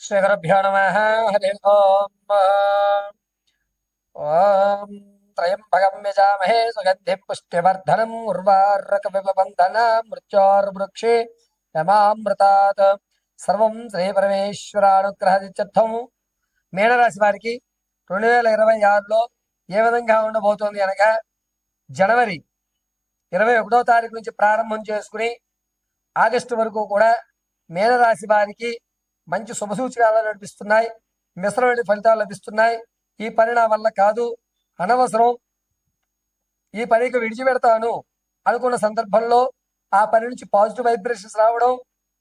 శ్రీగురుభ్యో నమ హరి ఓం ఓం త్రయంబకం యజామహే సుగంధి పుష్టివర్ధనం ఉర్వారక విపబంధన మృత్యోర్వృక్షే యమామృతాత్ సర్వం శ్రీ పరమేశ్వరానుగ్రహం మీనరాశి వారికి రెండు వేల ఇరవై ఆరులో ఏ విధంగా ఉండబోతోంది అనగా జనవరి ఇరవై ఒకటో తారీఖు నుంచి ప్రారంభం చేసుకుని ఆగస్టు వరకు కూడా మీనరాశి వారికి మంచి శుభసూచకాలు నడిపిస్తున్నాయి. మిశ్రమైన ఫలితాలు లభిస్తున్నాయి. ఈ పని నా వల్ల కాదు. అనవసరం. ఈ పనికి విడిచిపెడతాను అనుకున్న సందర్భంలో ఆ పని నుంచి పాజిటివ్ వైబ్రేషన్స్ రావడం.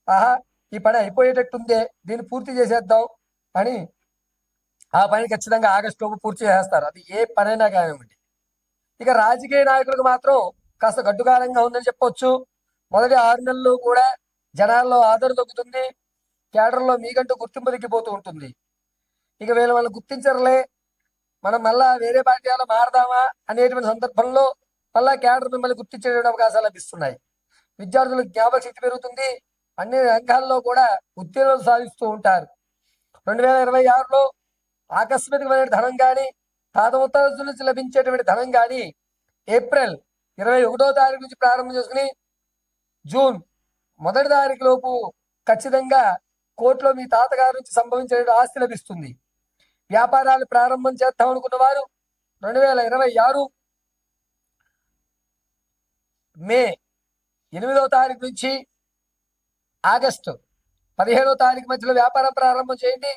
ఆహా ఈ పని అయిపోయేటట్టుందే. దీన్ని పూర్తి చేసేద్దాం. అని ఆ పని ఖచ్చితంగా ఆగస్టు లోపు పూర్తి చేస్తారు అది ఏ పనైనా కానివ్వండి. ఇక రాజకీయ నాయకులకు మాత్రం కాస్త గడ్డుకాలంగా ఉందని చెప్పొచ్చు. మొదటి ఆరు నెలలు కూడా జనాల్లో ఆదరణ దొక్కుతుంది కేడర్లో మీకంటూ గుర్తింపు దిగిపోతూ ఉంటుంది. ఇక వీళ్ళు వాళ్ళు గుర్తించరులే. మనం మళ్ళా వేరే పార్టీలో మారదామా అనేటువంటి సందర్భంలో మళ్ళా కేడర్ మిమ్మల్ని గుర్తించేటువంటి అవకాశాలు లభిస్తున్నాయి. విద్యార్థులకు జ్ఞాపక శక్తి పెరుగుతుంది. అన్ని రంగాల్లో కూడా ఉత్తీర్ణులు సాధిస్తూ ఉంటారు. రెండు వేల ఇరవై ఆరులో ఆకస్మికమైన ధనం కానీ తాత ఉత్తరాల నుంచి లభించేటువంటి ధనం కానీ ఏప్రిల్ ఇరవై ఒకటో తారీఖు నుంచి ప్రారంభం చేసుకుని జూన్ మొదటి తారీఖు లోపు ఖచ్చితంగా కోర్టులో మీ తాతగారి నుంచి సంభవించే ఆస్తి లభిస్తుంది. వ్యాపారాలు ప్రారంభం చేద్దాం అనుకున్న వారు రెండు వేల ఇరవై ఆరు మే ఎనిమిదవ తారీఖు నుంచి ఆగస్టు పదిహేనో తారీఖు మధ్యలో వ్యాపారం ప్రారంభం చేయండి.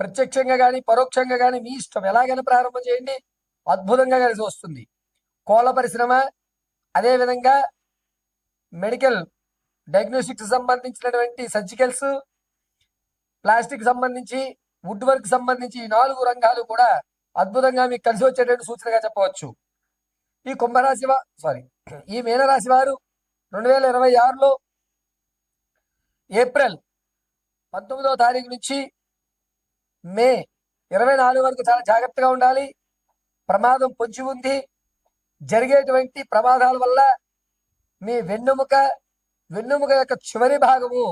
ప్రత్యక్షంగా కానీ పరోక్షంగా కానీ మీ ఇష్టం ఎలాగైనా ప్రారంభం చేయండి. అద్భుతంగా కలిసి వస్తుంది. కోళ్ళ పరిశ్రమ అదేవిధంగా మెడికల్ డయాగ్నోస్టిక్స్ సంబంధించినటువంటి సర్జికల్స్ ప్లాస్టిక్ సంబంధించి వుడ్ వర్క్ సంబంధించి ఈ నాలుగు రంగాలు కూడా అద్భుతంగా మీకు కలిసి వచ్చేటువంటి సూచనగా చెప్పవచ్చు. ఈ కుంభరాశి సారీ ఈ మీనరాశి వారు రెండు వేల ఇరవై ఆరులో ఏప్రిల్ పంతొమ్మిదవ తారీఖు నుంచి మే ఇరవై నాలుగు వరకు చాలా జాగ్రత్తగా ఉండాలి. ప్రమాదం పొంచి ఉంది. జరిగేటువంటి ప్రమాదాల వల్ల మీ వెన్నుముక వెన్నుముక యొక్క చివరి భాగము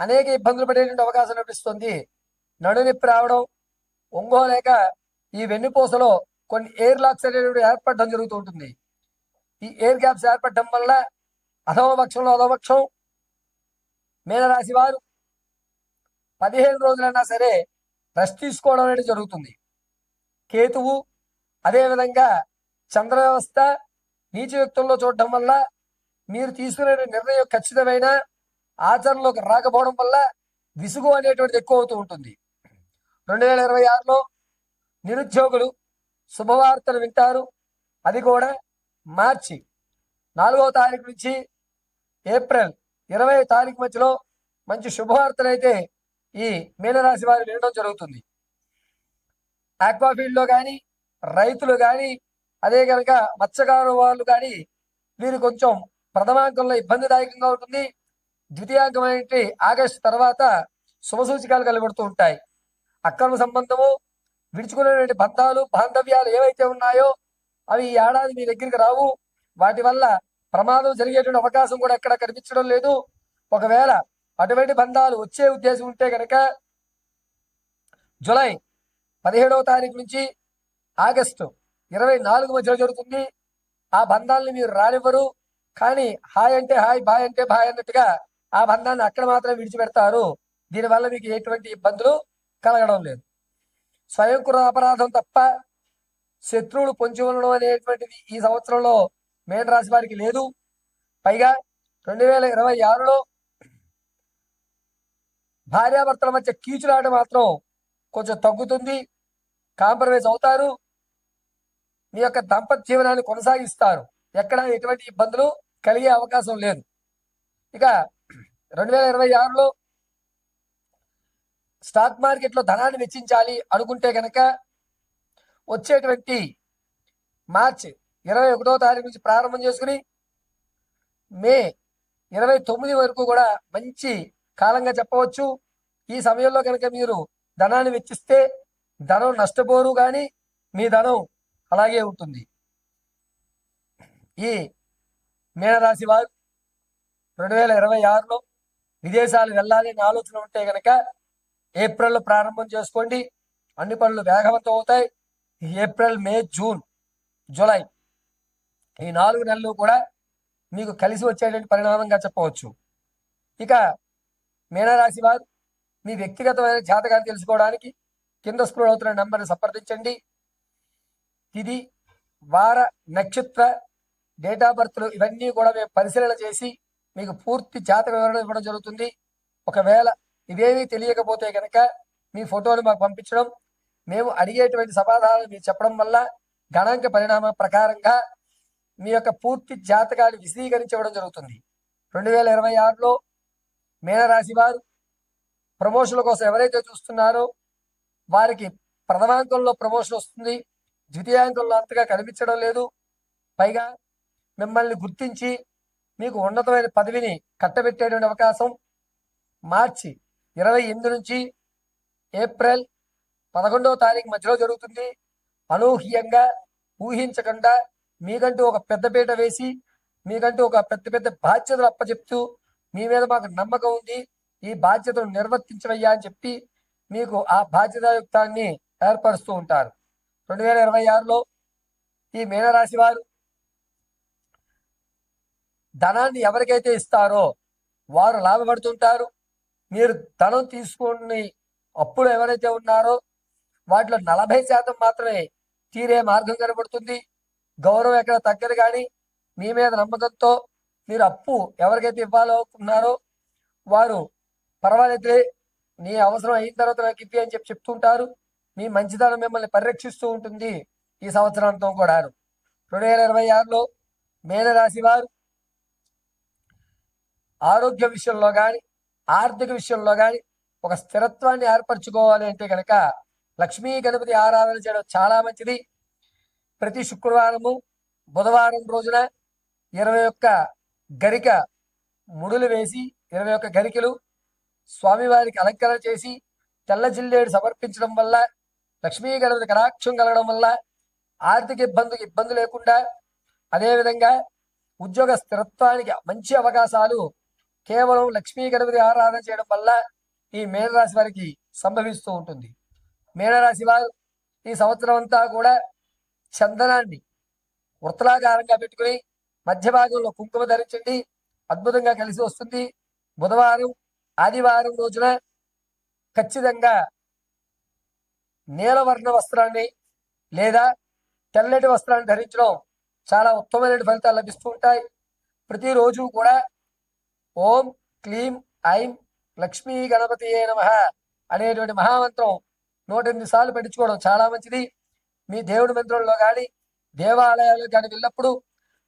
అనేక ఇబ్బందులు పడేటువంటి అవకాశం లభిస్తుంది నడునొప్పి రావడం ఒంగోలేక ఈ వెన్నుపూసలో కొన్ని ఎయిర్ లాక్స్ అనేటువంటి ఏర్పడడం జరుగుతూ ఉంటుంది. ఈ ఎయిర్ గ్యాప్స్ ఏర్పడడం వల్ల అధమపక్షంలో అధమపక్షం మీనరాశి వారు పదిహేను రోజులైనా సరే రెస్ట్ తీసుకోవడం అనేది జరుగుతుంది. కేతువు అదేవిధంగా చంద్ర వ్యవస్థ నీచ వ్యక్తుల్లో చూడటం వల్ల మీరు తీసుకునే నిర్ణయం ఖచ్చితమైన ఆచరణలోకి రాకపోవడం వల్ల విసుగు అనేటువంటిది ఎక్కువ అవుతూ ఉంటుంది. రెండు వేల ఇరవై ఆరులో నిరుద్యోగులు శుభవార్తలు వింటారు. అది కూడా మార్చి నాలుగవ తారీఖు నుంచి ఏప్రిల్ ఇరవై తారీఖు మధ్యలో మంచి శుభవార్తలు అయితే ఈ మీనరాశి వారు వినడం జరుగుతుంది. ఆక్వాఫీల్డ్లో కానీ రైతులు కానీ అదే కనుక మత్స్యకారు వాళ్ళు కానీ వీరు కొంచెం ప్రథమాంకంలో ఇబ్బందిదాయకంగా ఉంటుంది. ద్వితీయాంకమైన ఆగస్టు తర్వాత శుభసూచికలు కలబడుతూ ఉంటాయి. అక్రమ సంబంధము విడుచుకునేటువంటి బంధాలు బాంధవ్యాలు ఏవైతే ఉన్నాయో అవి ఈ ఏడాది మీ దగ్గరికి రావు. వాటి వల్ల ప్రమాదం జరిగేటువంటి అవకాశం కూడా ఎక్కడ కనిపించడం లేదు. ఒకవేళ అటువంటి బంధాలు వచ్చే ఉద్దేశం ఉంటే కనుక జులై పదిహేడవ తారీఖు నుంచి ఆగస్టు ఇరవై నాలుగు మధ్యలో జరుగుతుంది. ఆ బంధాలని మీరు రానివ్వరు. కానీ హాయ్ అంటే హాయ్ బాయ్ అంటే బాయ్ అన్నట్టుగా ఆ బంధాన్ని అక్కడ మాత్రం విడిచిపెడతారు. దీనివల్ల మీకు ఎటువంటి ఇబ్బందులు కలగడం లేదు. స్వయంకృత అపరాధం తప్ప శత్రువులు పొంచి ఉండడం అనేటువంటిది ఈ సంవత్సరంలో మేన రాశి వారికి లేదు. పైగా రెండు వేల ఇరవై ఆరులో భార్యాభర్తల మధ్య కీచులాట మాత్రం కొంచెం తగ్గుతుంది. కాంప్రమైజ్ అవుతారు. మీ యొక్క దంపత్య జీవనాన్ని కొనసాగిస్తారు. ఎక్కడ ఎటువంటి ఇబ్బందులు కలిగే అవకాశం లేదు. ఇక రెండు వేల ఇరవై ఆరులో స్టాక్ మార్కెట్లో ధనాన్ని వెచ్చించాలి అనుకుంటే కనుక వచ్చేటువంటి మార్చ్ ఇరవై ఒకటో తారీఖు నుంచి ప్రారంభం చేసుకుని మే ఇరవై తొమ్మిది వరకు కూడా మంచి కాలంగా చెప్పవచ్చు. ఈ సమయంలో కనుక మీరు ధనాన్ని వెచ్చిస్తే ధనం నష్టపోరు కానీ మీ ధనం అలాగే ఉంటుంది. ఈ మీనరాశి వారు రెండు వేల ఇరవై ఆరులో విదేశాలు వెళ్ళాలి అనే ఆలోచన ఉంటే కనుక ఏప్రిల్లో ప్రారంభం చేసుకోండి. అన్ని పనులు వేగవంతం అవుతాయి. ఏప్రిల్ మే జూన్ జూలై ఈ నాలుగు నెలలు కూడా మీకు కలిసి వచ్చేటువంటి పరిణామంగా చెప్పవచ్చు. ఇక మీనరాశి వారు మీ వ్యక్తిగతమైన జాతకాన్ని తెలుసుకోవడానికి కింద స్క్రోల్ అవుతున్న నెంబర్ని సంప్రదించండి. తిది వార నక్షత్ర డేట్ ఆఫ్ బర్త్లు ఇవన్నీ కూడా మేము పరిశీలన చేసి మీకు పూర్తి జాతక వివరణ ఇవ్వడం జరుగుతుంది. ఒకవేళ ఇవేమీ తెలియకపోతే కనుక మీ ఫోటోలు మాకు పంపించడం మేము అడిగేటువంటి సమాధానాలు మీరు చెప్పడం వల్ల గణాంక పరిణామం ప్రకారంగా మీ యొక్క పూర్తి జాతకాన్ని విశదీకరించడం జరుగుతుంది. రెండు వేల ఇరవై ఆరులో మీనరాశి వారు ప్రమోషన్ల కోసం ఎవరైతే చూస్తున్నారో వారికి ప్రథమాంకంలో ప్రమోషన్ వస్తుంది. ద్వితీయాంకంలో అంతగా కనిపించడం లేదు. పైగా మిమ్మల్ని గుర్తించి మీకు ఉన్నతమైన పదవిని కట్టబెట్టేటువంటి అవకాశం మార్చి ఇరవై ఎనిమిది నుంచి ఏప్రిల్ పదకొండవ తారీఖు మధ్యలో జరుగుతుంది. అనూహ్యంగా ఊహించకుండా మీకంటూ ఒక పెద్దపీట వేసి మీకంటూ ఒక పెద్ద పెద్ద బాధ్యతలు అప్పచెప్తూ మీ మీద మాకు నమ్మకం ఉంది. ఈ బాధ్యతను నిర్వర్తించవయ్యా అని చెప్పి మీకు ఆ బాధ్యతాయుక్తాన్ని ఏర్పరుస్తూ ఉంటారు. రెండు వేల ఇరవై ఆరులో ఈ మీనరాశి వారు ధనాన్ని ఎవరికైతే ఇస్తారో వారు లాభపడుతుంటారు. మీరు ధనం తీసుకుని అప్పులు ఎవరైతే ఉన్నారో వాటిలో నలభై శాతం మాత్రమే తీరే మార్గం కనబడుతుంది. గౌరవం ఎక్కడ తగ్గదు కానీ మీ మీద నమ్మకంతో మీరు అప్పు ఎవరికైతే ఇవ్వాలో ఉన్నారో వారు పర్వాలేదులే నీ అవసరం అయిన తర్వాత నాకు ఇప్పి అని చెప్పి చెప్తుంటారు. మీ మంచితనం మిమ్మల్ని పరిరక్షిస్తూ ఉంటుంది ఈ సంవత్సరంతో కూడా రెండు వేల ఇరవై ఆరులో మేనరాశి వారు ఆరోగ్య విషయంలో కానీ ఆర్థిక విషయంలో కానీ ఒక స్థిరత్వాన్ని ఏర్పరచుకోవాలి అంటే కనుక లక్ష్మీ గణపతి ఆరాధన చేయడం చాలా మంచిది. ప్రతి శుక్రవారము బుధవారం రోజున ఇరవై ఒక్క గరిక ముడులు వేసి ఇరవై ఒక్క గరికలు స్వామివారికి అలంకరణ చేసి తెల్ల జిల్లేడు సమర్పించడం వల్ల లక్ష్మీ గణపతి కటాక్షం కలగడం వల్ల ఆర్థిక ఇబ్బందికి ఇబ్బంది లేకుండా అదేవిధంగా ఉద్యోగ స్థిరత్వానికి మంచి అవకాశాలు కేవలం లక్ష్మీ గణపతి ఆరాధన చేయడం వల్ల ఈ మేనరాశి వారికి సంభవిస్తూ ఉంటుంది. మేనరాశి వారు ఈ సంవత్సరం అంతా కూడా చందనాన్ని వృత్తలాకారంగా పెట్టుకుని మధ్య భాగంలో కుంకుమ ధరించండి. అద్భుతంగా కలిసి వస్తుంది. బుధవారం ఆదివారం రోజున ఖచ్చితంగా నీలవర్ణ వస్త్రాన్ని లేదా తెల్లటి వస్త్రాన్ని ధరించడం చాలా ఉత్తమమైన ఫలితాలు లభిస్తూ ఉంటాయి. ప్రతిరోజు కూడా ఓం క్లీం ఐం లక్ష్మీ గణపతి నమ అనేటువంటి మహామంత్రం నూట ఎనిమిది సార్లు పెట్టించుకోవడం చాలా మంచిది. మీ దేవుడి మంత్రుల్లో కానీ దేవాలయాల్లో కానీ వెళ్ళినప్పుడు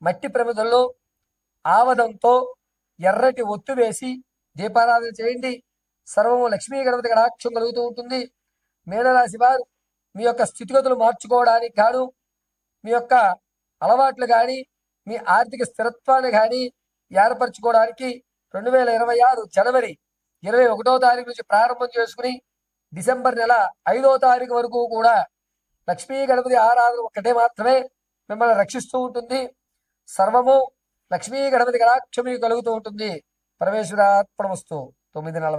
మట్టి ప్రమిదల్లో ఆవదంతో ఎర్రటి ఒత్తు వేసి దీపారాధన చేయండి. సర్వము లక్ష్మీ గణపతి కడాక్షం కలుగుతూ ఉంటుంది. మేనరాశి వారు మీ యొక్క స్థితిగతులు మార్చుకోవడానికి గాను మీ యొక్క అలవాట్లు కానీ మీ ఆర్థిక స్థిరత్వాన్ని కానీ ఏర్పరచుకోవడానికి రెండు వేల ఇరవై ఆరు జనవరి ఇరవై ఒకటో తారీఖు నుంచి ప్రారంభం చేసుకుని డిసెంబర్ నెల ఐదో తారీఖు వరకు కూడా లక్ష్మీ గణపతి ఆరాధన ఒక్కటే మాత్రమే మిమ్మల్ని రక్షిస్తూ ఉంటుంది. సర్వము లక్ష్మీ గణపతి కళాక్షమి కలుగుతూ ఉంటుంది. పరమేశ్వరాత్మనమస్తు తొమ్మిది నలభై